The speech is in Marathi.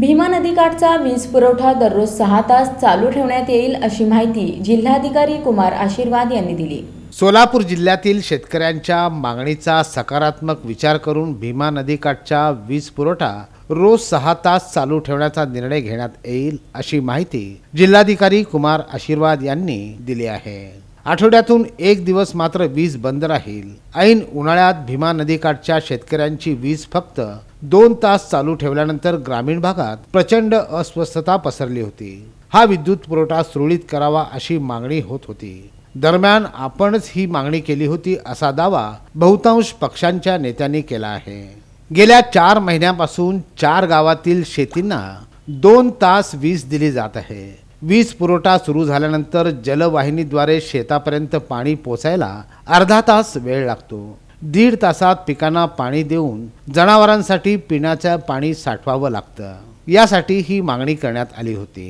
भीमा नदीकाठचा वीज पुरवठा दररोज सहा तास चालू ठेवण्यात येईल अशी माहिती जिल्हाधिकारी कुमार आशीर्वाद यांनी दिली. सोलापूर जिल्ह्यातील शेतकऱ्यांच्या मागणीचा सकारात्मक विचार करून भीमा नदीकाठच्या वीज पुरवठा रोज सहा तास चालू ठेवण्याचा निर्णय घेण्यात येईल अशी माहिती जिल्हाधिकारी कुमार आशीर्वाद यांनी दिली आहे. आठवड्यातून एक दिवस मात्र वीज बंद राहील. ऐन उन्हाळ्यात भीमा नदीकाठच्या शेतकऱ्यांची वीज फक्त दोन तास चालू ठेवल्यानंतर ग्रामीण भागात प्रचंड अस्वस्थता पसरली होती. हा विद्युत पुरवठा सुरळीत करावा अशी मागणी होत होती. दरम्यान आपणच ही मागणी केली होती असा दावा बहुतांश पक्षांच्या नेत्यांनी केला आहे. गेल्या चार महिन्यापासून चार गावातील शेतींना दोन तास वीज दिली जात आहे. वीज पुरवठा सुरू झाल्यानंतर जलवाहिनीद्वारे शेतापर्यंत पाणी पोचायला अर्धा तास वेळ लागतो. दीड तासात पिकांना पाणी देऊन जनावरांसाठी पिण्याचं पाणी साठवावं लागतं. यासाठी ही मागणी करण्यात आली होती.